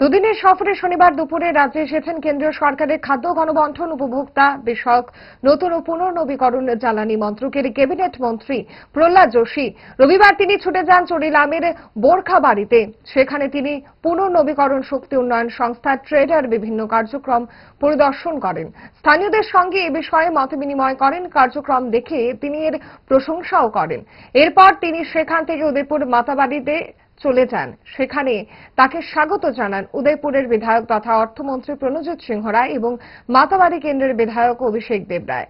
দুদিনের সফরে শনিবার দুপুরে রাজ্যে এসেছেন কেন্দ্রীয় সরকারের খাদ্য গণবন্টন উপভোক্তা, বিষয়ক নতুন ও পুনর্নবীকরণ জ্বালানি মন্ত্রকের ক্যাবিনেট মন্ত্রী প্রহ্লাদ যোশী। রবিবার তিনি ছুটে যান চরিলামের বোরখা বাড়িতে। সেখানে তিনি পুনর্নবীকরণ শক্তি উন্নয়ন সংস্থা ট্রেডার বিভিন্ন কার্যক্রম পরিদর্শন করেন। স্থানীয়দের সঙ্গে এ বিষয়ে মতবিনিময় করেন, কার্যক্রম দেখে তিনি এর প্রশংসাও করেন। এরপর তিনি সেখান থেকে উদয়পুর মাতাবাড়িতে চলে যান সেখানে তাকে স্বাগত জানান উদয়পুরের বিধায়ক তথা অর্থমন্ত্রী প্রণজিৎ সিংহ রায় এবং মাতাবাড়ি কেন্দ্রের বিধায়ক অভিষেক দেব রায়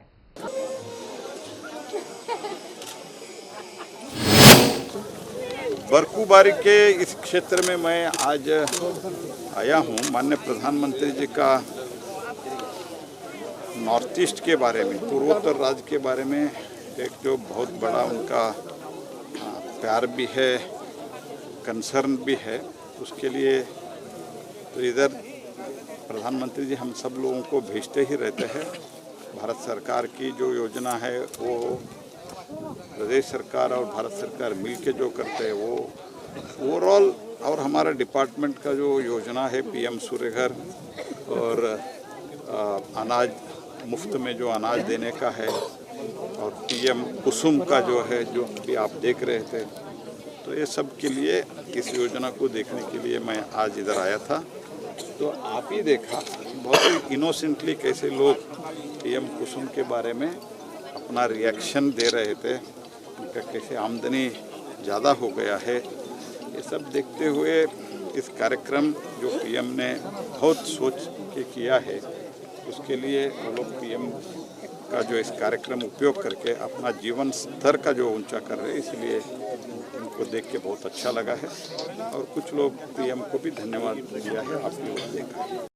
बरकूबारी के इस क्षेत्र में मैं आज आया हूँ माननीय प्रधानमंत्री जी का नॉर्थ ईस्ट के बारे में पूर्वोत्तर राज्य के बारे में एक जो बहुत बड़ा उनका आ, प्यार भी है कंसर्न भी है, उसके लिए तो इधर प्रधानमंत्री जी हम सब लोगों को भेजते ही रहते हैं। भारत सरकार की जो योजना है, वो प्रदेश सरकार और भारत सरकार मिल के जो करते हैं, वो ओवरऑल और हमारा डिपार्टमेंट का जो योजना है पीएम सूर्य घर और अनाज, मुफ़्त में जो अनाज देने का है और पीएम कुसुम का जो है, जो भी आप देख रहे थे तो ये सब के लिए इस योजना को देखने के लिए मैं आज इधर आया था। तो आप ही देखा, बहुत ही इनोसेंटली कैसे लोग पीएम कुसुम के बारे में अपना रिएक्शन दे रहे थे, उनका कैसे आमदनी ज़्यादा हो गया है, ये सब देखते हुए इस कार्यक्रम जो पीएम ने बहुत सोच के किया है, उसके लिए वो लोग पीएम का जो इस कार्यक्रम उपयोग करके अपना जीवन स्तर का जो ऊँचा कर रहे हैं, इसलिए उनको देख के बहुत अच्छा लगा है। और कुछ लोग पीएम को भी धन्यवाद दिया है आपकी